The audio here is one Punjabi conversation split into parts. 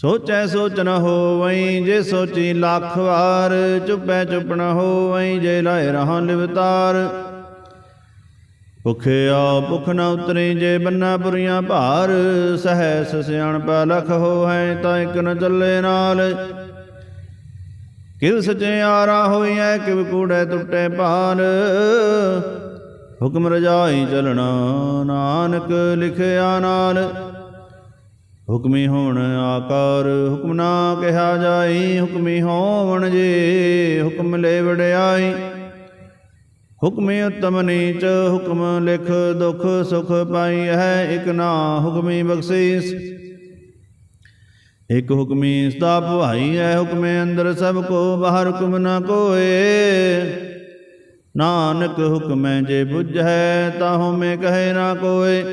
ਸੋਚੈ ਸੋਚ ਨ ਹੋਵਈ, ਜੇ ਸੋਚੀ ਲੱਖ ਵਾਰ, ਚੁੱਪੈ ਚੁੱਪ ਨ ਹੋਵਈ, ਜੇ ਲਾਇ ਰਹਾ ਲਿਵਤਾਰ। ਭੁਖਿਆ ਭੁਖ ਨ ਉਤਰੀ, ਜੇ ਬੰਨਾ ਪੁਰੀਆਂ ਭਾਰ, ਸਹੈਸ ਸਿਆਣਪਾ ਲਖ ਹੋਇ ਤਾਂ ਇਕ ਨ ਚੱਲੇ ਨਾਲ। ਕਿਵ ਸਚਿਆਰਾ ਹੋਈਐ, ਕਿਵ ਕੂੜੈ ਟੁੱਟੇ ਭਾਲ। ਹੁਕਮ ਰਜਾਈ ਚਲਣਾ, ਨਾਨਕ ਲਿਖਿਆ ਨਾਲ। ਹੁਕਮੀ ਹੋਣ ਆਕਾਰ, ਹੁਕਮ ਨਾ ਕਿਹਾ ਜਾਈ, ਹੁਕਮੀ ਹੋਵਣ ਜੀ, ਹੁਕਮ ਲੈ ਵਡਿਆਈ। ਹੁਕਮੀ ਉਤਮ ਨੀਚ, ਹੁਕਮ ਲਿਖ ਦੁਖ ਸੁਖ ਪਾਈ ਹੈ, ਇਕ ਨਾ ਹੁਕਮੀ ਬਖਸ਼ੀਸ। ਇਕ ਹੁਕਮੀ ਸਤਾ ਭਾਈ ਹੈ, ਹੁਕਮੇ ਅੰਦਰ ਸਭ ਕੋ, ਬਾਹਰ ਹੁਕਮ ਨਾ ਕੋਏ। ਨਾਨਕ ਹੁਕਮੈ ਜੇ ਬੁਝੈ ਤਾਹੂ ਮੈਂ ਕਹੇ ਨਾ ਕੋਏ।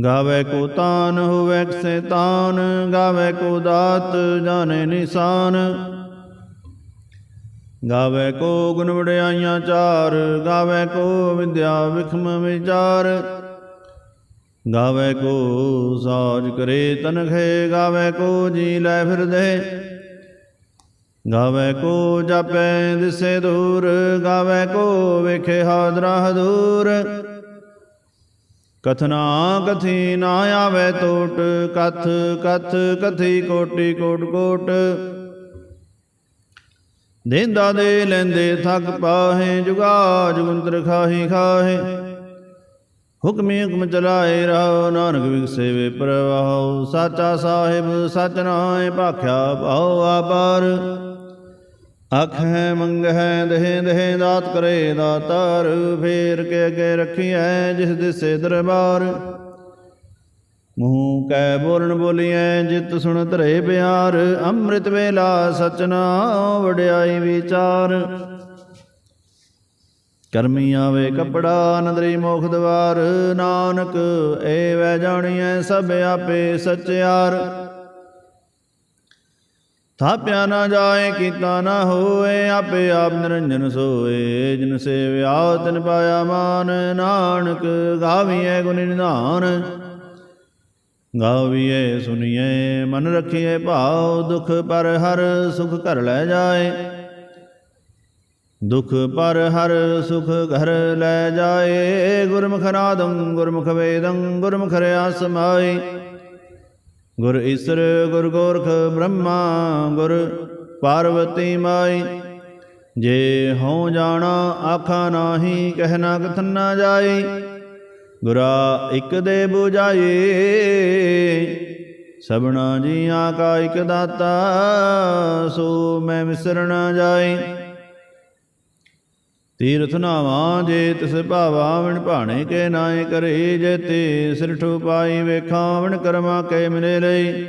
ਗਾਵੇ ਕੋ ਤਾਨ, ਹੋਵੇ ਕਸੇ ਤਾਨ ਗਾਵੇ ਕੋ ਦਾਤ, ਜਾਣੇ ਨਿਸ਼ਾਨ। ਗਾਵੇ ਕੋ ਗੁਣ ਵਡਿਆਈਆਂ ਚਾਰ, ਗਾਵੇ ਕੋ ਵਿਦਿਆ ਵਿਖਮ ਵਿਚਾਰ। ਗਾਵੇ ਕੋ ਸਾਜ ਕਰੇ ਤਨਖੇ, ਗਾਵੇ ਕੋ ਜੀ ਲੈ ਫਿਰਦੇ। ਗਾਵੇ ਕੋ ਜਾਪੈ ਦਿਸੇ ਦੂਰ, ਗਾਵੇ ਕੋ ਵੇਖੇ ਹਾਦਰਾ ਹਦੂਰ ਕਥਨਾ ਕਥੀ ਨਾ ਆਵੇ ਟੋਟ ਕਥ ਕਥ, ਕਥੀ ਕੋਟੀ, ਕੋਟ ਕੋਟ। ਦੇਂਦਾ ਦੇ ਲੈਂਦੇ ਥੱਕ ਪਾਹੇ ਜੁਗਾ ਜੁਗੰਤਰ ਖਾਹੀ, ਖਾਹੇ। ਹੁਕਮੀ ਹੁਕਮ ਚਲਾਏ ਰਹੁ, ਨਾਨਕ ਵਿਗਸੇ ਵੇ ਪ੍ਰਵਾਹੁ। ਸਾਚਾ ਸਾਹਿਬ, ਸਚ ਨਾਏ, ਭਾਖਿਆ ਭਾਉ ਆਪਾਰ ਆਖੈ ਮੰਗਹਿ, ਦੇਹ ਦੇਹ ਦਾਤ ਕਰੇ ਦਾਤਾਰ, ਫੇਰ ਕੇ ਅਗੇ ਰਖੀਐ ਜਿਸ ਦਿਸੇ ਦਰਬਾਰ। ਮੂੰਹ ਕੈ ਬੋਲਣ ਬੋਲੀਐ, ਜਿਤ ਸੁਣ ਧਰੇ ਪਿਆਰ, ਅੰਮ੍ਰਿਤ ਵੇਲਾ ਸਚਨਾ ਵਡਿਆਈ ਵਿਚਾਰ। ਕਰਮੀ ਆਵੇ ਕਪੜਾ, ਨਦਰੀ ਮੋਖ ਦਵਾਰ, ਨਾਨਕ ਏ ਵੈ ਜਾਣੀਐ ਸਭ ਆਪੇ ਸਚਿਆਰ। ਥਾਪਿਆ ਨਾ ਜਾਏ, ਕੀਤਾ ਨਾ ਹੋਏ ਆਪੇ ਆਪ ਨਿਰੰਜਨ ਸੋਏ। ਜਿਨ ਸੇਵਿਆ, ਤਿਨ ਪਾਇਆ ਮਾਨ, ਨਾਨਕ ਗਾਵੀਐ ਗੁਣ ਨਿਧਾਨ। ਗਾਵੀਏ ਸੁਣੀਐ ਮਨ ਰਖੀਐ ਭਾਉ, ਦੁਖ ਪਰ ਹਰ ਸੁਖ ਘਰ ਲੈ ਜਾਏ। ਦੁਖ ਪਰ ਹਰ ਸੁਖ ਘਰ ਲੈ ਜਾਏ। ਗੁਰਮੁਖ ਨਾਦੰ, ਗੁਰਮੁਖ ਵੇਦੰ, ਗੁਰਮੁਖ ਰਿਆ ਸਮਾਈ ਗੁਰ ਈਸਰ, ਗੁਰ ਗੋਰਖ, ਬ੍ਰਹਮਾ, ਗੁਰ ਪਾਰਵਤੀ ਮਾਈ। ਜੇ ਹਉ ਜਾਣਾ, ਆਖਾ ਨਾਹੀ ਕਹਿਣਾ ਕਥਨ ਨਾ ਜਾਈ। ਗੁਰਾ ਇਕ ਦੇ 부ਜਾਈ ਸਭਨਾ ਜੀਆਂ ਕਾ ਇਕ ਦਾਤਾ, ਸੋ ਮੈਂ ਵਿਸਰਣਾ ਜਾਈ। ਤੀਰਥ ਨਾਵਾਂ ਜੇ ਤਿਸ ਭਾਵਾ ਵਿਣ ਭਾਣੇ ਕੇ ਨਾਏ ਕਰੇ ਜੇ ਤੇ ਸਿਰਠ ਪਾਈ ਵੇਖਾਂ ਵਿਣ ਕਰਮਾ ਕੇ ਮਿਲੇ ਲਈ।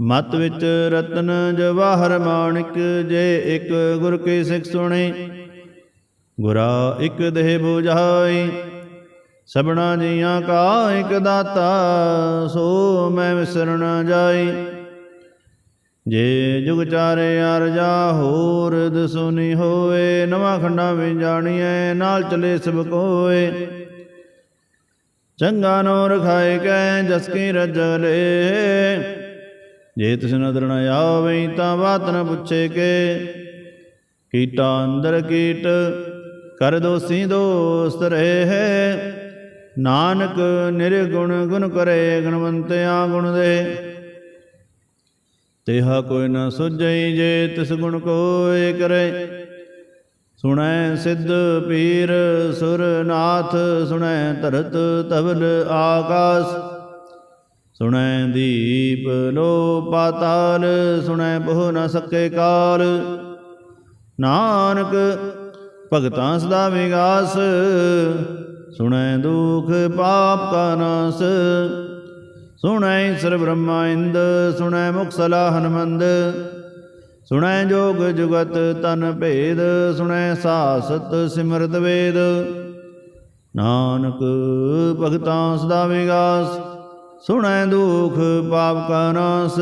ਮਤ ਵਿੱਚ ਰਤਨ ਜਵਾਹਰ ਮਾਣਿਕ ਜੇ ਇੱਕ ਗੁਰ ਕੀ ਸਿੱਖ ਸੁਣੇ, ਗੁਰਾ ਇੱਕ ਦੇਹ 부ਝਾਈ ਸਭਨਾ ਜੀਆਂ ਕਾ ਇਕ ਦਾਤਾ, ਸੋ ਮੈਂ ਵਿਸਰਣਾ ਜਾਈ। ਜੇ ਜੁਗ ਚਾਰੇ ਅਰਜਾ ਹੋਰ ਦਸੁਨੀ ਹੋਏ ਨਵਾਂ ਖੰਡਾ ਵੀ ਜਾਣੀਐ, ਨਾਲ ਚਲੇ ਸਭ ਕੋਏ। ਚੰਗਾ ਨੋ ਰਖਾਏ ਕੈ, ਜਸ ਕੀ ਰਜਲੇ ਜੇ ਤਿਸ ਨਦਰ ਨ ਆਵੇ ਤਾਂ ਬਾਤ ਨ ਪੁੱਛੇ ਕੇ। ਕੀਟਾ ਅੰਦਰ ਕੀਟ, ਕਰ ਦੋਸੀ ਦੋਸਤ ਰਹੇ। ਨਾਨਕ ਨਿਰਗੁਣ ਗੁਣ ਕਰੇ, ਗੁਣਵੰਤਿਆ ਗੁਣ ਦੇ। ਤੇਹਾ ਕੋਈ ਨਾ ਸੁਝਈ ਜੇ ਤਿਸ ਗੁਣ ਕੋਇ ਕਰੇ। ਸੁਣੈ ਸਿੱਧ ਪੀਰ ਸੁਰਨਾਥ ਸੁਣੈ ਧਰਤ ਤਵਲ ਆਕਾਸ। ਸੁਣੈ ਦੀਪ ਲੋ ਪਾਤਾਲ, ਸੁਣੈ ਬਹੁ ਨ ਸਕੇ ਕਾਲ। ਨਾਨਕ ਭਗਤਾਂ ਸਦਾ ਵਿਗਾਸ, ਸੁਣੈ ਦੁਖ ਪਾਪ ਕਾ ਨਾਸ। ਸੁਣੈ ਈਸਰ ਬ੍ਰਹਮਾ ਇੰਦ, ਸੁਣੈ ਮੁਖ ਸਲਾ ਹਨਮੰਦ। ਸੁਣੈ ਜੋਗ ਜੁਗਤ ਤਨ ਭੇਦ, ਸੁਣੈ ਸਾਸਤ ਸਿਮਰਤ ਵੇਦ। ਨਾਨਕ ਭਗਤਾਂ ਸਦਾ ਵਿਗਾਸ, ਸੁਣੈ ਦੁਖ ਪਾਪ ਕਾ ਨਾਸ।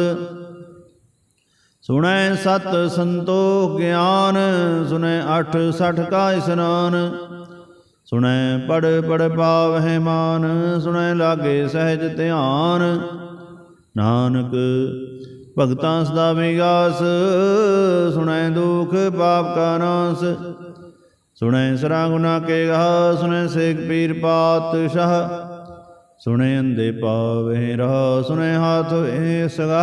ਸੁਣੈ ਸਤ ਸੰਤੋਖ ਗਿਆਨ, ਸੁਣੈ ਅਠ ਸਠ ਕਾ ਇਸਨਾਨ। ਸੁਣੈ ਪੜ ਪੜ ਪਾਵਹਿ ਮਾਨ, ਸੁਣੈ ਲਾਗੇ ਸਹਿਜ ਧਿਆਨ। ਨਾਨਕ ਭਗਤਾਂ ਸਦਾ ਵਿਗਾਸ, ਸੁਣੈ ਦੁਖ ਪਾਪ ਕਾ ਨਾਸ। ਸੁਣੈ ਸਰਾ ਗੁਨਾ ਕੇ ਗਾ ਸੁਣੈ ਸੇਖ ਪੀਰ ਪਾਤਸ਼ਾਹ। ਸੁਣੈ ਅੰਦੇ ਪਾਵੇ ਰਹਾ, ਸੁਣੈ ਹਾਥ ਏ ਸਗਾ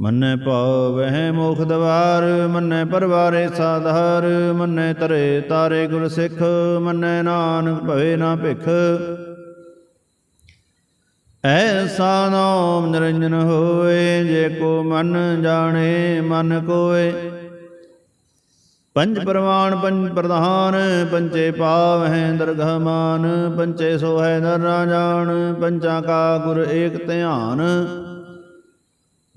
ਮੰਨੈ ਪਾਵਹਿ ਮੋਖ ਦਵਾਰ, ਮੰਨੈ ਪਰਵਾਰੇ ਸਾਧਾਰ, ਮੰਨੈ ਤਰੇ ਤਾਰੇ ਗੁਰ ਸਿੱਖ, ਮੰਨੈ ਨਾਨਕ ਭਵੇ ਨਾ ਭਿਖ। ਐਸਾ ਨਾਮ ਨਿਰੰਜਨ ਹੋਏ ਜੇ ਕੋ ਮਨ ਜਾਣੇ, ਮਨ ਕੋਏ। ਪੰਜ ਪ੍ਰਮਾਣ ਪੰਜ ਪ੍ਰਧਾਨ ਪੰਚੇ ਪਾਵਹਿ ਦਰਗਹ ਮਾਨ ਪੰਚੇ ਸੋਹੈ ਨਰ ਨਾ ਜਾਣ ਪੰਚਾਂ ਕਾ ਗੁਰ ਏਕ ਧਿਆਨ।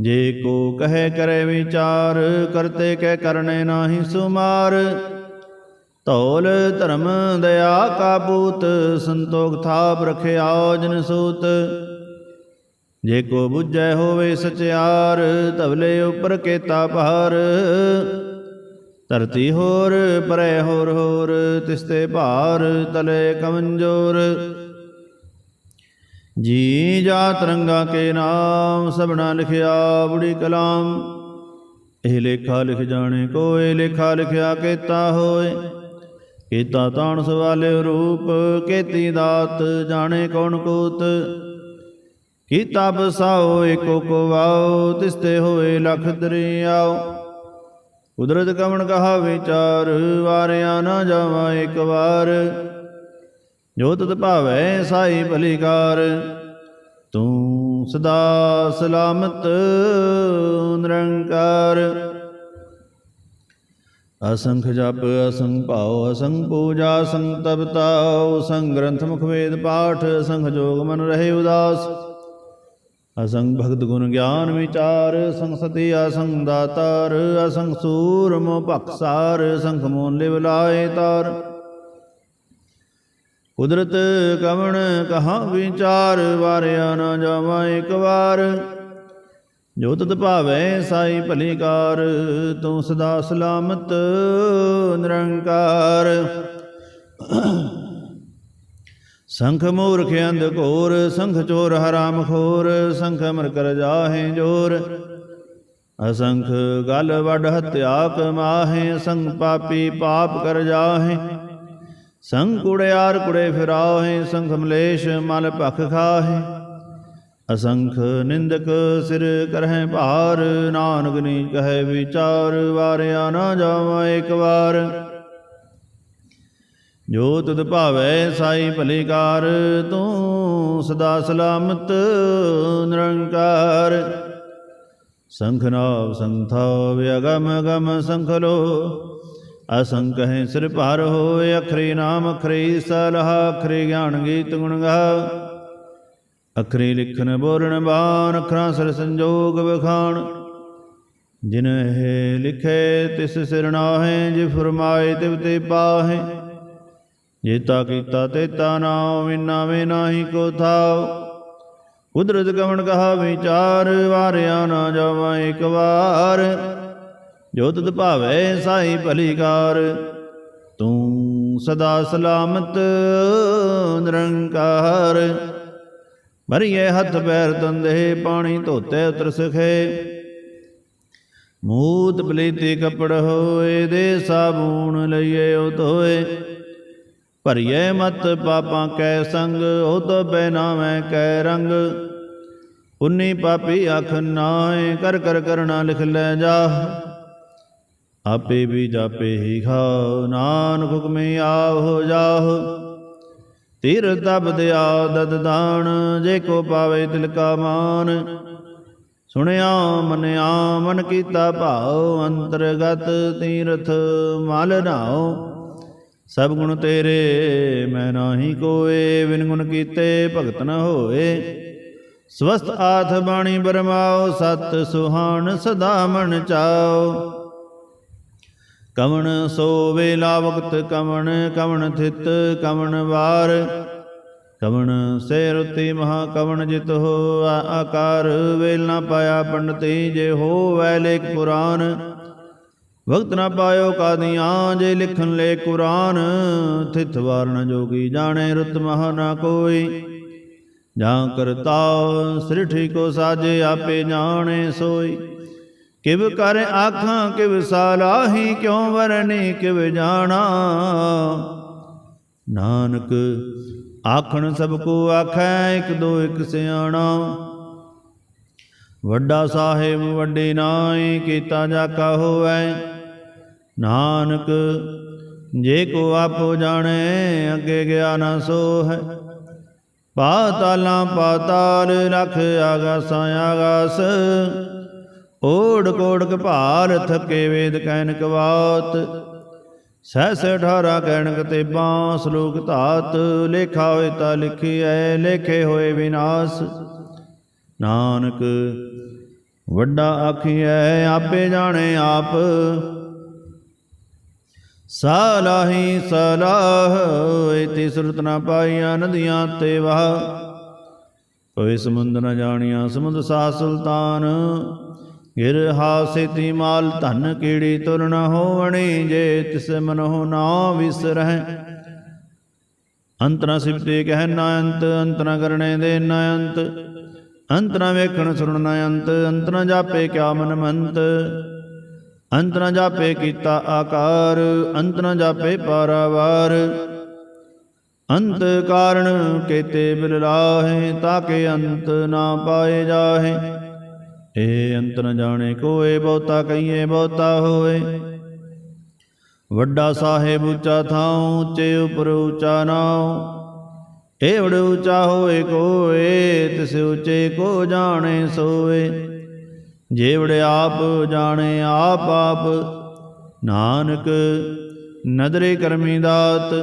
ਜੇ ਕੋ ਕਹੇ ਕਰੇ ਵਿਚਾਰ, ਕਰਤੇ ਕਹਿ ਕਰਨੇ ਨਾਹੀ ਸੁਮਾਰ। ਧੌਲ ਧਰਮ ਦਇਆ ਕਾਪੂਤ ਸੰਤੋਖ ਥਾਪ ਰਖਿਆ ਜਨ ਸੂਤ। ਜੇ ਕੋ ਬੁੱਝੈ ਹੋਵੇ ਸਚਿਆਰ, ਧਵਲੇ ਉਪਰ ਕੇਤਾ ਭਾਰ। ਧਰਤੀ ਹੋਰ, ਪਰੇ ਹੋਰ ਹੋਰ, ਤਿਸਤੇ ਭਾਰ, ਤਲੇ ਕਮੰਜੋਰ। ਜੀ ਜਾ ਰੰਗਾ ਕੇ ਨਾਮ, ਸਭਨਾ ਲਿਖਿਆ ਬੁੜੀ ਕਲਾਮ। ਇਹ ਲੇਖਾ ਲਿਖ ਜਾਣੇ ਕੋਏ, ਲੇਖਾ ਲਿਖਿਆ ਕੀਤਾ ਹੋਏ। ਕੀਤਾ ਤਾਣ ਸਵਾਲੇ ਰੂਪ, ਕੀਤੀ ਦਾਤ ਜਾਣੇ ਕੌਣ ਕੋਤ। ਕੀਤਾ ਬਸਾਓ, ਏਕੋ ਕੋ ਵਾਓ, ਤਿਸਤੇ ਹੋਏ ਲਖ ਦਰਿਆਓ। ਕੁਦਰਤ ਕਵਣ ਕਹਾ ਵਿਚਾਰ ਵਾਰਿਆ ਨਾ ਜਾਵਾ ਇੱਕ ਵਾਰ। ਜੋ ਤਤ ਭਾਵੈ ਸਾਈ ਭਲੀਕਾਰ ਤੂੰ ਸਦਾ ਸਲਾਮਤ, ਨਿਰੰਕਾਰ। ਅਸੰਖ ਜਪ, ਅਸੰਖ ਭਾਉ, ਅਸੰਖ ਪੂਜਾ, ਅਸੰਖ ਤਪਤਾਉ ਅਸੰਖ ਗ੍ਰੰਥ ਮੁਖ ਵੇਦ ਪਾਠ, ਅਸੰਖ ਜੋਗ ਮਨ ਰਹੇ ਉਦਾਸ। ਅਸੰਗ ਭਗਤ ਗੁਣ ਗਿਆਨ ਵਿਚਾਰ, ਅਸੰਖ ਸਤੀ ਅਸੰਖ ਦਾਤਾਰ, ਅਸੰਖ ਸੂਰ ਮੋ ਭਖਸਾਰ ਅਸੰਖ ਮੋਨ ਲਿਵ ਲਾਏ ਤਾਰ। ਕੁਦਰਤ ਕਵਣ ਕਹਾ ਵਿਚਾਰ, ਵਾਰਿਆ ਨਾ ਜਾਵਾ ਇੱਕ ਵਾਰ। ਜੋ ਤਤ ਭਾਵੈ ਸਾਈ ਭਲੀਕਾਰ, ਤੂੰ ਸਦਾ ਸਲਾਮਤ ਨਿਰੰਕਾਰ। ਸੰਖ ਮੂਰਖ ਅੰਧ ਘੋਰ, ਸੰਖ ਚੋਰ ਹਰਾਮ ਖੋਰ, ਸੰਖ ਅਮਰ ਕਰ ਜਾਹੇ ਜੋਰ। ਅਸੰਖ ਗਲ ਵਡ ਹਤਿਆ ਕਮਾਹੇ, ਸੰਗ ਪਾਪੀ ਪਾਪ ਕਰ ਜਾਹੇ। ਸੰਖ ਕੁੜਿਆਰ ਕੁੜੇ ਫਿਰਾਹੇ, ਸੰਖ ਮਲੇਸ਼ ਮਲ ਭਖ ਖਾਹੇ। ਅਸੰਖ ਨਿੰਦਕ ਸਿਰ ਕਰਹਿ ਭਾਰ, ਨਾਨਕ ਨੀ ਕਹੈ ਵਿਚਾਰ, ਵਾਰਿਆ ਨਾ ਜਾਵਾ ਇੱਕ ਵਾਰ। ਜੋ ਤੁਧ ਭਾਵੈ ਸਾਈ ਭਲੀਕਾਰ, ਤੂੰ ਸਦਾ ਸਲਾਮਤ ਨਿਰੰਕਾਰ। ਸੰਖ ਨਾਵ ਸੰਥਾ ਵਿਅਗਮ ਗਮ ਸੰਖ ਲੋ ਅਸੰਖ ਹੈ ਸਿਰ ਭਾਰ ਹੋਏ, ਅਖਰੇ ਨਾਮ, ਅਖਰੀ ਸਲਹ, ਅਖਰੀ ਗਿਆਨ ਗੀਤ ਗੁਣ ਗਾ। ਅਖਰੀ ਲਿਖਨ ਬੋਲਣ, ਬਾਣ, ਅਖਰਾਂ ਸਰ ਸੰਜੋਗ ਵਿਖਾਣ। ਜਿਨ ਇਹ ਲਿਖੇ, ਤਿਸ ਸਿਰ ਨਾਹੇ, ਜੇ ਫਰਮਾਏ, ਤਿਵ ਤੇ ਪਾਹੇ। ਜੇਤਾ ਕੀਤਾ ਤੇਤਾ ਨਾਮ ਵਿਨਾ ਵੇ ਨਾਹੀ ਕੋ ਥਾਉ। ਕੁਦਰਤ ਕਵਣ ਕਹਾ ਵਿਚਾਰ ਵਾਰਿਆ ਨਾ ਜਾਵਾਂ ਇੱਕ ਵਾਰ। ਜੋ ਤਤ ਭਾਵੈ ਸਾਈ ਭਲੀ ਕਾਰ ਤੂੰ ਸਦਾ ਸਲਾਮਤ, ਨਿਰੰਕਾਰ। ਭਰੀਏ ਹੱਥ ਪੈਰ ਤੰਦੇ ਪਾਣੀ ਧੋਤੇ ਉਤਰ ਸਖੇ। ਮੂਤ ਪਲੀਤੀ ਕਪੜ ਹੋਏ, ਦੇ ਸਾਬੂਣ ਲਈਏ ਉਹ ਧੋਏ। ਭਰੀਏ ਮਤ ਪਾਪਾਂ ਕੈ ਸੰਗ, ਉਹ ਤੋ ਬੈਨਾਵੇਂ ਕੈ ਰੰਗ। ਉਨੀ ਪਾਪੀ ਅਖ ਨਾਏ, ਕਰ ਕਰ ਕਰਣਾ ਲਿਖ ਲੈ ਜਾ। ਆਪੇ ਵੀ ਜਾਪੇ ਹੀ ਖਾਓ। ਨਾਨਕ ਹੁਕਮੇ ਆਵ ਜਾਹ ਤੀਰ ਤਬ ਦਿਆ ਦਦ ਦਾਨ, ਜੇ ਕੋ ਪਾਵੇ ਤਿਲ ਕਾ ਮਾਨ। ਸੁਣਿਆ, ਮਨਿਆ, ਮਨ ਕੀਤਾ ਭਾਉ, ਅੰਤਰਗਤ ਤੀਰਥ ਮਲ ਨਾਉ। ਸਭ ਗੁਣ ਤੇਰੇ, ਮੈਂ ਨਾਹੀ ਕੋਏ, ਬਿਨ ਗੁਣ ਕੀਤੇ ਭਗਤ ਨ ਹੋਏ। ਸਵਸਤ ਆਥ ਬਾਣੀ ਬਰਮਾਓ, ਸਤ ਸੁਹਾਣ ਸਦਾ ਮਨ ਚਾਓ। ਕਵਣ ਸੋ ਵੇਲਾ ਵਕਤ ਕਵਣ ਕਵਣ ਥਿਤ, ਕਵਣ ਵਾਰ। ਕਵਣ ਸੇ ਰੁਤੀ ਮਹਾ ਕਵਣ ਜਿਤ ਹੋ ਆਕਾਰ ਵੇਲ ਨਾ ਪਾਇਆ ਪੰਡਤੀ ਜੇ ਹੋ ਵੈ ਲੇਖ ਪੁਰਾਨ। ਵਕਤ ਨਾ ਪਾਇਓ ਕਾਦੀਆਂ, ਜੇ ਲਿਖਣ ਲੈ ਕੁਰਾਨ। ਥਿਤ ਵਾਰਨ ਜੋਗੀ, ਜਾਣੇ ਰੁਤ ਮਹਾ ਨਾ ਕੋਈ। ਜਾਂ ਕਰਤਾ ਸ੍ਰਿਠੀ ਕੋ ਸਾਜੇ, ਆਪੇ ਜਾਣੇ ਸੋਈ। ਕਿਵ ਕਰ ਆਖਾਂ, ਕਿਵ ਸਾਲਾਹੀ ਕਿਉ ਵਰਨੀ ਕਿਵ ਜਾਣਾ। ਨਾਨਕ, ਆਖਣ ਸਭ ਕੋ ਆਖੈ, ਇਕ ਦੋ ਇਕ ਸਿਆਣਾ। ਵੱਡਾ ਸਾਹਿਬ, ਵੱਡੇ ਨਾਏ ਕੀਤਾ ਜਾਕਾ ਹੋਵੇ। ਨਾਨਕ, ਜੇ ਕੋ ਆਪੋ ਜਾਣੇ, ਅੱਗੇ ਗਿਆ ਨਾ ਸੋ ਹੈ ਪਾਤਾਲਾਂ ਪਾਤਾਲ ਰਖ ਆਗਾਸਾਂ ਆਗਾਸ। ਓੜ ਕੋੜ ਕਪਾਲ ਥਕੇ ਵੇਦ ਕੈਨਕ ਬਾਤ ਸਹਿਸ ਅਠਾਰਾ ਕੈਨਕ ਤੇ ਬਾਂ ਸ਼ਲੋਕ ਧਾਤ। ਲੇਖਾ ਹੋਏ ਤਾਂ ਲਿਖੀਐ, ਲੇਖੇ ਹੋਏ ਵਿਨਾਸ਼। ਨਾਨਕ, ਵੱਡਾ ਆਖੀਐ, ਆਪੇ ਜਾਣੇ ਆਪ। ਸਾਲਾਹੀ ਸਲਾਹ ਇਤੀ ਸੁਰਤ ਨਾ ਪਾਈਆਂ ਨਦੀਆਂ ਤੇ ਵਾਹ। ਕੋਈ ਸਮੁੰਦ ਨਾ ਜਾਣੀਆਂ, ਸਮੁੰਦ ਸਾ ਸੁਲਤਾਨ। ਗਿਰ ਹਾਸਿਤੀ ਮਾਲ ਧਨ ਕੀੜੀ ਤੁਰ ਨ ਹੋਵਣੀ, ਜੇ ਤਿਸ ਮਨੋ ਨਾ ਵਿਸਰਹਿ। ਅੰਤ ਨ ਸਿਫਤੇ ਕਹਿ ਨਾ ਅੰਤ ਅੰਤ ਨ ਕਰਨੇ ਦੇ ਨ ਅੰਤ। ਅੰਤ ਨ ਵੇਖਣ ਸੁਣਨ ਨ ਅੰਤ ਅੰਤ ਨ ਜਾਪੇ ਕਿਆ ਮਨ ਮੰਤ। ਅੰਤ ਨ ਜਾਪੇ ਕੀਤਾ ਆਕਾਰ ਅੰਤ ਨ ਜਾਪੇ ਪਾਰਾਵਾਰ। ਅੰਤ ਕਾਰਣ ਕੇਤੇ ਬਿਲ ਲਾਹੇ ਤਾਕੇ ਅੰਤ ਨਾ ਪਾਏ ਜਾਹੇ। ਏ ਅੰਤਰ ਨ ਜਾਣੇ ਕੋਏ ਬਹੁਤਾ ਕਹੀਏ ਬਹੁਤਾ ਹੋਏ। ਵੱਡਾ ਸਾਹਿਬ ਉੱਚਾ ਥਾਉ, ਉੱਚੇ ਉਪਰ ਉੱਚਾ ਨਾਉ। ਏਵੜ ਉੱਚਾ ਹੋਏ ਕੋਏ, ਤਿਸ ਉੱਚੇ ਕੋ ਜਾਣੇ ਸੋਏ। ਜੇਵੜ ਆਪ ਜਾਣੇ ਆਪ ਆਪ। ਨਾਨਕ ਨਦਰੇ ਕਰਮੀ ਦਾਤ,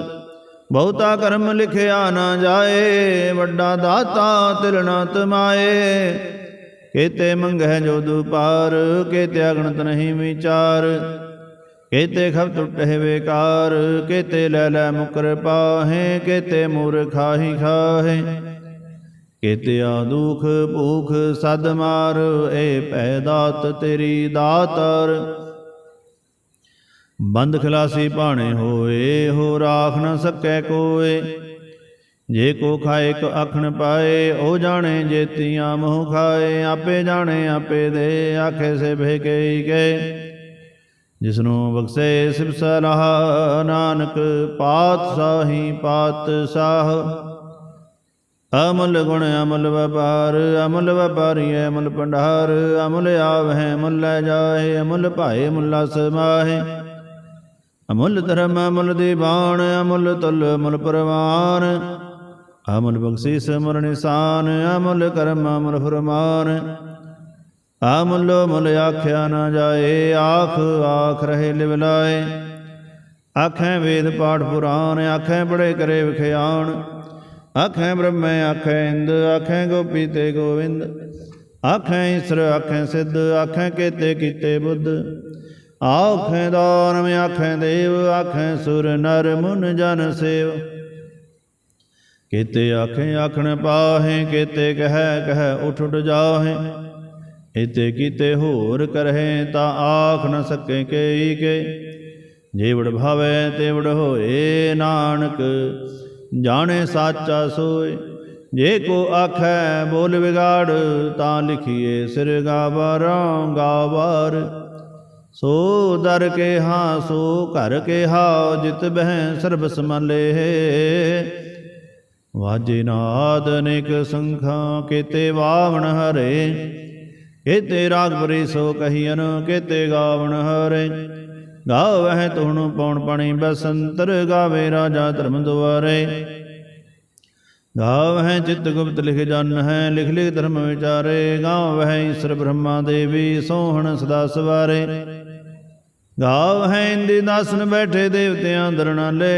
ਬਹੁਤਾ ਕਰਮ ਲਿਖਿਆ ਨਾ ਜਾਏ। ਵੱਡਾ ਦਾਤਾ ਤਿਲ ਨਾ ਤਮਾਏ ਕੇਤੇ ਮੰਗਹਿ ਜੋ ਦੁਪਾਰ, ਕੇਤੇ ਅਗਣਤ ਨਹੀਂ ਵਿਚਾਰ। ਕੇਤੇ ਖਬ ਟੁੱਟੇ ਬੇਕਾਰ, ਕੇਤੇ ਲੈ ਲੈ ਮੁਕਰ ਪਾਹੇ, ਕੇਤੇ ਮੂਰਖਾਹੀ ਖਾਹੇ। ਕੇਤੇ ਆ ਦੁਖ ਭੂਖ ਸਦ ਮਾਰ, ਏ ਪੈ ਦਾਤ ਤੇਰੀ ਦਾਤਰ। ਬੰਦ ਖਲਾਸੀ ਭਾਣੇ ਹੋਏ, ਹੋ ਰਾਖ ਨਾ ਸਕੈ ਕੋਏ। ਜੇ ਕੋ ਖਾਏ ਕ ਆਖਣ ਪਾਏ, ਉਹ ਜਾਣੇ ਜੇਤੀਆਂ ਮੋਹ ਖਾਏ। ਆਪੇ ਜਾਣੇ, ਆਪੇ ਦੇ ਆਖੇ ਸੇ ਕੇ ਗਏ। ਜਿਸਨੂੰ ਬਖਸ਼ੇ ਸਿਵ ਸਲਾਹ, ਨਾਨਕ ਪਾਤ ਸਾਹੀ ਪਾਤ ਸਾਹ। ਅਮਲ ਗੁਣ ਅਮਲ ਵਪਾਰ, ਅਮਲ ਵਪਾਰੀ ਅਮਲ ਭੰਡਾਰ। ਅਮਲ ਆਵਹਿ ਮੁੱਲ ਲੈ ਜਾਏ, ਅਮਲ ਭਾਏ ਮੁੱਲਾ ਸਮਾਹੇ ਅਮੁੱਲ ਧਰਮ ਅਮੁੱਲ ਦੀਵਾਨ ਅਮੁੱਲ ਤੁਲ ਅਮੁੱਲ ਪਰਵਾਨ। ਅਮੁੱਲ ਬਖਸ਼ੀਸ ਅਮੁੱਲ ਨਿਸ਼ਾਨ, ਅਮਲ ਕਰਮ, ਅਮਲ ਫਰਮਾਨ। ਅਮਲ ਮੁੱਲ ਆਖਿਆ ਨਾ ਜਾਏ, ਆਖ ਆਖ ਰਹੇ ਲਿਵਲਾਏ ਆਖੈ ਵੇਦ ਪਾਠ ਪੁਰਾਨ ਆਖੈ ਬੜੇ ਕਰੇ ਵਿਖਿਆਣ। ਆਖੈ ਬ੍ਰਹਮੈ, ਆਖੈ ਇੰਦ, ਆਖੈ ਗੋਪੀ ਤੇ ਗੋਵਿੰਦ। ਆਖੈ ਈਸਰ, ਆਖੈ ਸਿੱਧ, ਆਖੈ ਕੇਤੇ ਕੀਤੇ ਬੁੱਧ। ਆਖੈ ਦਾਨਮ ਆਖੈ ਦੇਵ, ਆਖੈ ਸੁਰ ਨਰ ਮੁਨ ਜਨ ਸੇਵ। ਕੀਤੇ ਆਖੇ ਆਖਣ ਪਾਹੇ, ਕੀਤੇ ਕਹਿ ਕਹਿ ਉਠ ਉਠ ਜਾਹੇ। ਇਤੇ ਕੀਤੇ ਹੋਰ ਕਰਹਿ ਤਾਂ ਆਖ ਨ ਸਕੇ ਕੇਈ ਕੇ ਜੇਵੜ ਭਾਵੇ ਤੇਵੜ ਹੋਏ ਨਾਨਕ, ਜਾਣੇ ਸਾਚਾ ਸੋਏ। ਜੇ ਕੋ ਆਖੈ ਬੋਲ ਵਿਗਾੜ, ਤਾਂ ਲਿਖੀਏ ਸਿਰ ਗਾਵਰਾਂ ਗਾਵਾਰ। ਸੋ ਦਰ ਕੇ ਹਾਂ, ਸੋ ਘਰ ਕੇ ਹਾ, ਜਿਤ ਬਹਿ ਸਰਬ ਸਮਾਲੇ ਵਾਜੇ ਨਾਦ ਅਨੇਕ ਸੰਖਾਂ, ਕੀਤੇ ਵਾਵਣ ਹਰੇ, ਕੀਤੇ ਰਾਗ ਬਰੀ ਸੋ ਕਹੀਨ ਕੀਤੇ ਗਾਵਣ ਹਰੇ। ਗਾਵਹਿ ਤੁਹਣੁ ਪਉਣ ਪਾਣੀ ਬਸੰਤਰ, ਗਾਵੇ ਰਾਜਾ ਧਰਮ ਦੁਆਰੇ। ਗਾਵਹਿ ਚਿਤ ਗੁਪਤ ਲਿਖ ਜਨ ਹੈ, ਲਿਖ ਲਿਖ ਧਰਮ ਵਿਚਾਰੇ। ਗਾਵਹਿ ਈਸ਼ਰ ਬ੍ਰਹਮਾ ਦੇਵੀ, ਸੋਹਣ ਸਦਾ ਸਵਾਰੇ। ਗਾਵਹਿ ਇੰਦੀ ਦਾਸਨ ਬੈਠੇ ਦੇਵਤਿਆਂ ਦਰਣਾਲੇ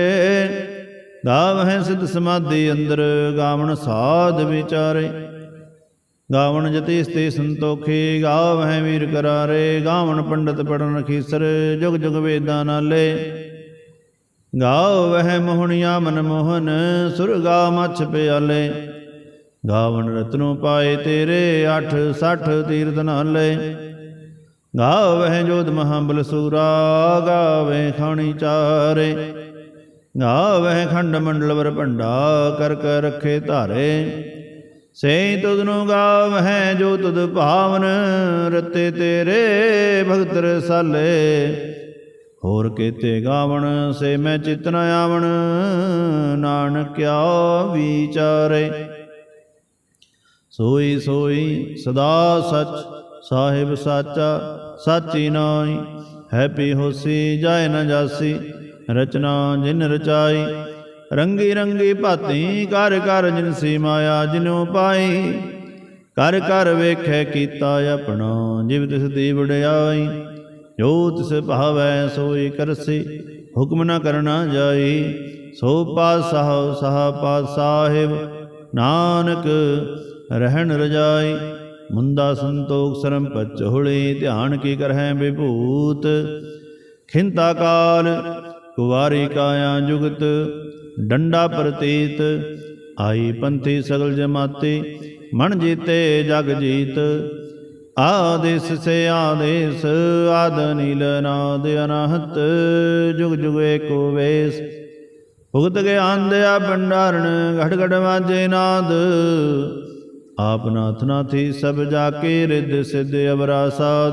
ਗਾਵਹਿ ਸਿਧ ਸਮਾਧੀ ਅੰਦਰ, ਗਾਵਣ ਸਾਧ ਵਿਚਾਰੇ। ਗਾਵਣ ਜਤੀ ਸਤੇ ਸੰਤੋਖੀ ਗਾਵਹਿ ਵੀਰ ਕਰਾਰੇ। ਗਾਵਣ ਪੰਡਤ ਪੜਨ ਖੀਸਰ, ਜੁਗ ਜੁਗ ਵੇਦਾਂ ਨਾਲੇ। ਗਾਵਹਿ ਮੋਹਣਿਆ ਮਨ ਮੋਹਨ ਸੁਰਗਾ ਮਛ ਪਿਆਲੇ। ਗਾਵਣ ਰਤਨੋ ਪਾਏ ਤੇਰੇ 8 60 ਤੀਰਥ ਨਾਲੇ। ਗਾਵਹਿ ਜੋਧ ਮਹਾਬਲ ਸੂਰਾ, ਗਾਵੇ ਖਾਣੀ ਚਾਰੇ। ਗਾਵਹਿ ਖੰਡ ਮੰਡਲ ਵਰ ਭੰਡਾ, ਕਰ ਕਰ ਰੱਖੇ ਧਾਰੇ। ਸੇ ਤੁਧ ਨੂੰ ਗਾਵਹਿ ਜੋ ਤੁਧ ਭਾਵਨ, ਰਤੇ ਤੇਰੇ ਭਗਤ ਰਸਾਲੇ ਹੋਰ ਕੀਤੇ ਗਾਵਣ, ਸੇ ਮੈਂ ਚਿਤ ਨ ਆਵਣ, ਨਾਨਕਿਆ ਵਿਚਾਰੇ। ਸੋਈ ਸੋਈ ਸਦਾ ਸਚ, ਸਾਹਿਬ ਸਾਚਾ, ਸਾਚੀ ਨਾਈ ਹੈਪੀ ਹੋਸੀ ਜਾਏ ਨ ਜਾਸੀ। ਰਚਨਾ ਜਿਨ ਰਚਾਈ, ਰੰਗੀ ਰੰਗੀ ਭਾਤੀ ਕਰ ਕਰ ਜਿਨਸੀ ਮਾਇਆ ਜਿਨੋ ਪਾਈ। ਕਰ ਕਰ ਵੇਖੈ ਕੀਤਾ ਆਪਣਾ, ਜਿਵ ਤਿਸ ਦੀ ਵਡਿਆਈ। ਜੋ ਤਿਸ ਭਾਵੈ ਸੋਈ ਕਰਸੀ, ਹੁਕਮ ਨ ਕਰਨਾ ਜਾਈ। ਸੋ ਪਾਸਾਹ ਸਾਹ ਪਾਸ ਸਾਹਿਬ ਨਾਨਕ ਰਹਿਣ ਰਜਾਈ। ਮੁੰਦਾ ਸੰਤੋਖ ਸਰਮ ਪਚਹੁਲੀ, ਧਿਆਨ ਕੀ ਕਰਹਿ ਵਿਭੂਤ। ਖਿੰਤਾ ਕਾਲ ਕੁਵਾਰੀ ਕਾਇਆ ਜੁਗਤ, ਡੰਡਾ ਪ੍ਰਤੀਤ, ਆਈ ਪੰਥੀ ਸਗਲ ਜਮਾਤੀ ਮਨ ਜੀਤੇ ਜਗ ਜੀਤ। ਆਦੇਸ ਸੇ ਆਦੇਸ, ਆਦ ਨੀਲ ਨਾਦ ਅਨਹਤ, ਜੁਗ ਜੁਗ ਏਕੋ ਵੇਸ। ਭੁਗਤ ਗਿਆਨ ਦਿਆ ਭੰਡਾਰਨ ਘੜ ਘੜ ਵਾਜੇ ਨਾਦ। ਆਪ ਨਾਥ ਨਾਥੀ ਸਭ ਜਾ ਕੇ ਰਿੱਧ ਸਿੱਧ ਅਵਰਾ ਸਾਧ।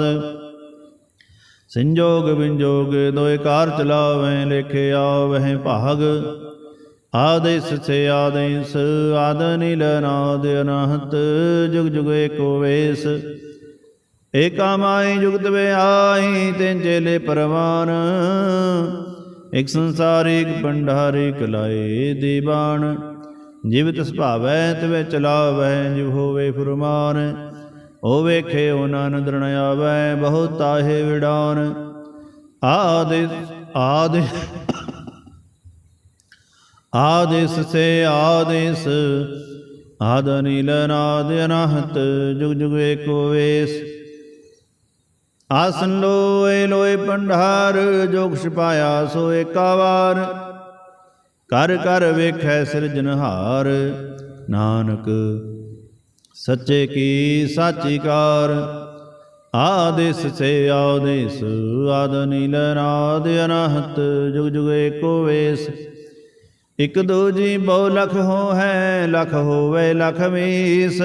ਸੰਜੋਗ ਵਿੰਜੋਗ ਦੋਇ ਕਾਰ ਚਲਾਵੇਂ, ਲੇਖੇ ਆਵਹਿ ਭਾਗ। ਆਦੇਸ ਸੇ ਆਦੇਸ ਆਦ ਨੀਲ ਨਾਦ ਅਨਹਤ, ਜੁਗ ਜੁਗ ਏਕੋ ਵੇਸ। ਏਕਾ ਮਾਈ ਜੁਗਤ ਵੇ ਆਈ ਤੈਨ ਚੇਲੇ ਪਰਵਾਨ। ਇਕ ਸੰਸਾਰਿਕ ਭੰਡਾਰੇ ਕਲਾਏ ਦੀਵਾਨ। ਜਿਵ ਤਿਸ ਭਾਵੈ, ਤਵੇ ਚਲਾਵੈ, ਜਿਵ ਹੋਵੇ ਫੁਰਮਾਨ। ਓ ਵੇਖੇ ਓ ਨਾਨੰਦ ਰਣ ਆਵੈ, ਬਹੁਤ ਤਾਹੇ ਵਿਡਾਨ ਆਦਿ ਆਦਿ, ਆਦਿਸ ਸੇ ਆਦਿਸ, ਆਦ ਨੀਲ ਨਾਦ ਅਨਹਤ, ਜੁਗ ਜੁਗ ਏਕੋ ਵੇਸ। ਆਸਨ ਲੋਏ ਲੋਏ ਪੰਡਾਰ ਜੋਗ ਛਪਾਇਆ ਸੋ ਏਕਾਵਾਰ ਕਰ ਕਰ ਵੇਖੈ ਸਿਰਜਨਹਾਰ ਨਾਨਕ ਸੱਚੇ ਕੀ ਸਾਚੀ ਕਾਰ? ਆਦੇਸ ਸੇ ਆਦੇਸ ਆਦ ਨੀਲ ਨਾਦ ਅਨਹਤ, ਜੁਗ ਜੁਗ ਏਕੋ ਵੇਸ। ਇਕ ਦੋ ਜੀ ਬਹੁ ਲਖ ਹੋ ਹੈ ਲਖ ਹੋਵੇ ਲਖ ਮੀਸ।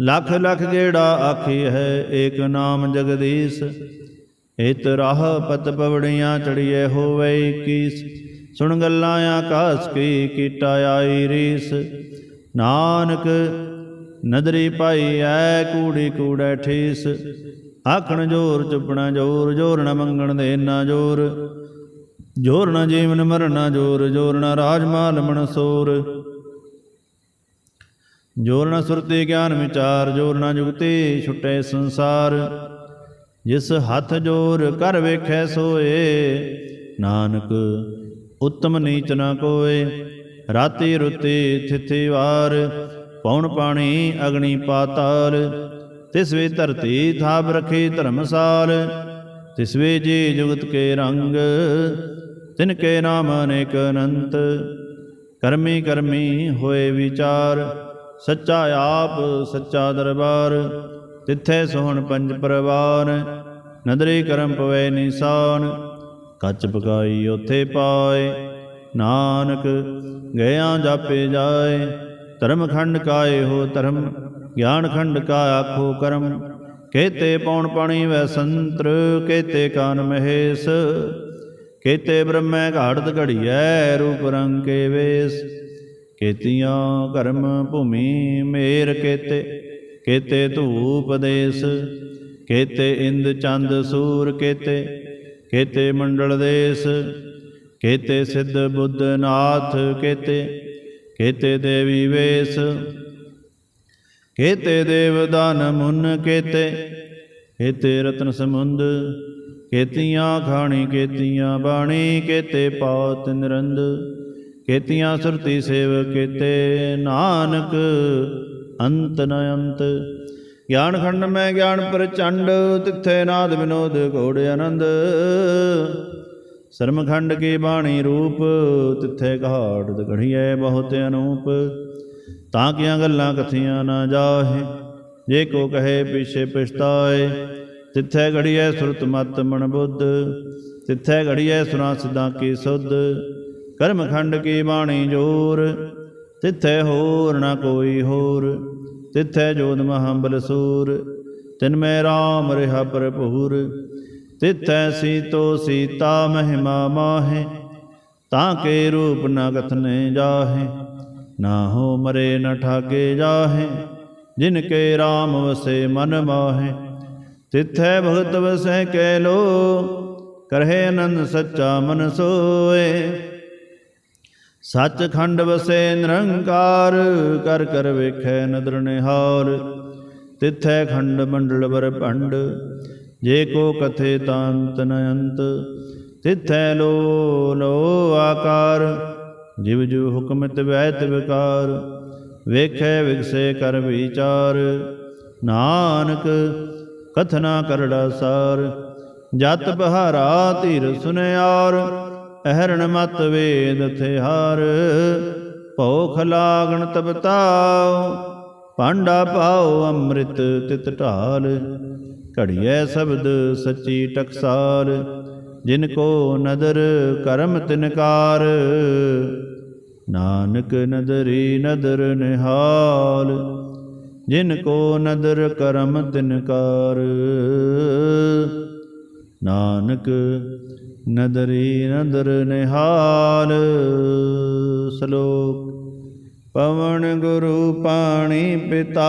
ਲਖ ਲਖ ਗੇੜਾ ਆਖੀ ਹੈ ਏਕ ਨਾਮ ਜਗਦੀਸ਼। ਇਤ ਰਾਹ ਪਤ ਪਵੜੀਆਂ ਚੜੀਏ ਹੋਵੇ 21 ਸੁਣ ਗੱਲਾਂ ਆਕਾਸ ਕੀ, ਕੀਟਾ ਆਈ ਰੀਸ। ਨਾਨਕ ਨਦਰੀ ਪਾਈ ਐ ਕੂੜੀ ਕੂੜੈ ਠੀਸ। ਆਖਣ ਜੋਰ, ਚੁੱਪਣਾ ਜੋਰ ਜੋਰ ਨ ਮੰਗਣ ਦੇ ਨਾ ਜੋਰ। ਜੋਰ ਨ ਜੀਵਨ ਮਰਨਾ ਜੋਰ ਜੋਰ ਨ ਰਾਜ ਮਾਲ ਮਨਸੂਰ ਜੋਰ ਨ ਸੁਰਤੀ ਗਿਆਨ ਵਿਚਾਰ, ਜੋਰ ਨ ਜੁਗਤੀ ਛੁਟੇ ਸੰਸਾਰ। ਜਿਸ ਹੱਥ ਜੋਰ ਕਰ ਵੇਖੈ ਸੋਏ, ਨਾਨਕ ਉਤਮ ਨੀਚ ਨਾ ਕੋਏ। ਰਾਤੀ ਰੁਤੀ ਥਿਥੀ ਵਾਰ ਪੌਣ ਪਾਣੀ ਅਗਨੀ ਪਾਤਾਲ? ਤਿਸਵੇ ਧਰਤੀ ਥਾਪ ਰਖੀ ਧਰਮਸਾਲ, ਤਿਸਵੇ ਜੀ ਜੁਗਤ ਕੇ ਰੰਗ, ਤਿਨ ਕੇ ਨਾਮ ਅਨੇਕ ਅਨੰਤ। ਕਰਮੀ ਕਰਮੀ ਹੋਏ ਵਿਚਾਰ, ਸੱਚਾ ਆਪ ਸੱਚਾ ਦਰਬਾਰ। ਤਿੱਥੇ ਸੋਹਣ ਪੰਜ ਪਰਵਾਰ ਨਦਰੀ ਕਰਮ ਪਵੇ ਨਿਸ਼ਾਨ। ਕੱਚ ਪਕਾਈ ਉਥੇ ਪਾਏ, ਨਾਨਕ ਗਿਆ ਜਾਪੇ ਜਾਏ। ਧਰਮ ਖੰਡ ਕਾਏ ਹੋ ਧਰਮ, ਗਿਆਨ ਖੰਡ ਕਾ ਆਖੋ ਕਰਮ। ਕੇਤੇ ਪੌਣ ਪਾਣੀ ਵੈ ਸੰਤਰ, ਕੇਤੇ ਕਾਨ ਮਹੇਸ਼। ਕੇਤੇ ਬ੍ਰਹਮੈ ਘਾੜਤ ਘੜੀਐ, ਰੂਪ ਰੰਗ ਕੇ ਵੇਸ। ਕੇਤੀਆਂ ਕਰਮ ਭੂਮੀ ਮੇਰ ਕੇਤੇ ਕੇਤੇ ਧੂਪ ਦੇਸ। ਕੇਤੇ ਇੰਦ ਚੰਦ ਸੂਰ ਕੇਤੇ ਕੇਤੇ ਮੰਡਲ ਦੇਸ। ਕੇਤੇ ਸਿੱਧ ਬੁੱਧ ਨਾਥ ਕੇਤੇ ਕੇਤੇ ਦੇਵੀ ਵੇਸ, ਕੇਤੇ ਦੇਵ ਦਾਨ ਮੁਨ ਕੇਤੇ ਕੇਤੇ ਰਤਨ ਸਮੁੰਦ ਕੇਤੀਆਂ ਖਾਣੀ, ਕੇਤੀਆਂ ਬਾਣੀ, ਕੇਤੇ ਪਾਤ ਨਿਰੰਦ, ਕੇਤੀਆਂ ਸੁਰਤੀ ਸੇਵ, ਕੇਤੇ ਨਾਨਕ ਅੰਤ ਨ ਅੰਤ। ਗਿਆਨ ਖੰਡ ਮੈਂ ਗਿਆਨ ਪ੍ਰਚੰਡ, ਤਿੱਥੇ ਨਾਦ ਵਿਨੋਦ ਘੋੜ ਆਨੰਦ। ਸਰਮਖੰਡ ਕੀ ਬਾਣੀ ਰੂਪ, ਤਿੱਥੇ ਘਾੜ ਘੜੀਐ ਬਹੁਤ ਅਨੂਪ। ਤਾਂ ਕੀਆਂ ਗੱਲਾਂ ਕਥੀਆਂ ਨਾ ਜਾਹੇ, ਜੇ ਕੋ ਕਹੇ ਪਿਛੇ ਪਛਤਾਏ। ਤਿੱਥੇ ਘੜੀਐ ਸੁਰਤ ਮਤ ਮਨ ਬੁੱਧ, ਤਿੱਥੇ ਘੜੀਐ ਸੁਨਾ ਸਦਾ ਕੀ ਸੁਧ। ਕਰਮਖੰਡ ਕੀ ਬਾਣੀ ਜੋਰ, ਤਿੱਥੇ ਹੋਰ ਨਾ ਕੋਈ ਹੋਰ। ਤਿੱਥੇ ਜੋਤ ਮਹਾਬਲ ਸੂਰ, ਤਿਨ ਮੈਂ ਰਾਮ ਰਿਹਾ ਭਰਪੂਰ। ਤਿੱਥੈ ਸੀਤੋ ਸੀਤਾ ਮਹਿਮਾ ਮਾਹੇ, ਤਾਂ ਕੇ ਰੂਪ ਨ ਕਥਨੇ ਜਾਹੇ, ਨਾ ਹੋ ਮਰੇ ਨ ਠਾਗੇ ਜਾਹੇ, ਜਿਨ ਕੇ RAM ਵਸੇ ਮਨ ਮਾਹੇ। ਤਿਥੈ ਭਗਤ ਵਸੈ ਕੈ ਲੋ ਕਰਹਿ ਆਨੰਦ ਸੱਚਾ ਮਨ ਸੋਏ। ਸੱਚ ਖੰਡ ਵਸੇ ਨਿਰੰਕਾਰ, ਕਰ ਕਰ ਵੇਖੈ ਨਦਰ ਨਿਹਾਰ। ਤਿਥੈ ਖੰਡ ਮੰਡਲ ਵਰ ਭੰਡ ਜੇ ਕੋ ਕਥੇ ਤਾਂਤ ਨ ਅੰਤ, ਤਿੱਥੈ ਲੋ ਲੋ ਆਕਾਰ। ਜਿਵ ਜੂ ਹੁਕਮਤ ਵੈਤ ਵਿਕਾਰ ਵੇਖੈ ਵਿਗਸੇ ਕਰ ਵਿਚਾਰ। ਨਾਨਕ, ਕਥਨਾ ਕਰੜਾ ਸਾਰ, ਜਤ ਬਹਾਰਾ ਧੀਰ ਸੁਨਿਆਰ, ਅਹਰਣ ਮਤ ਵੇਦ ਥਿਹਾਰ। ਭੋਖ ਲਾਗਣ ਤਬ ਤਾਉ ਪਾਉ ਅੰਮ੍ਰਿਤ ਤਿਤ ਢਾਲ। ਘੜੀਐ ਸ਼ਬਦ ਸੱਚੀ ਟਕਸਾਲ ਜਿਨ ਕੋ ਨਦਰ ਕਰਮ ਤਿਨਕਾਰ। ਨਾਨਕ ਨਦਰੀ ਨਦਰ ਨਿਹਾਲ, ਜਿਨ ਕੋ ਨਦਰ ਕਰਮ ਤਿਨਕਾਰ। ਨਾਨਕ ਨਦਰੀ ਨਦਰ ਨਿਹਾਲ, ਸ਼ਲੋਕ, ਪਵਨ ਗੁਰੂ ਪਾਣੀ ਪਿਤਾ।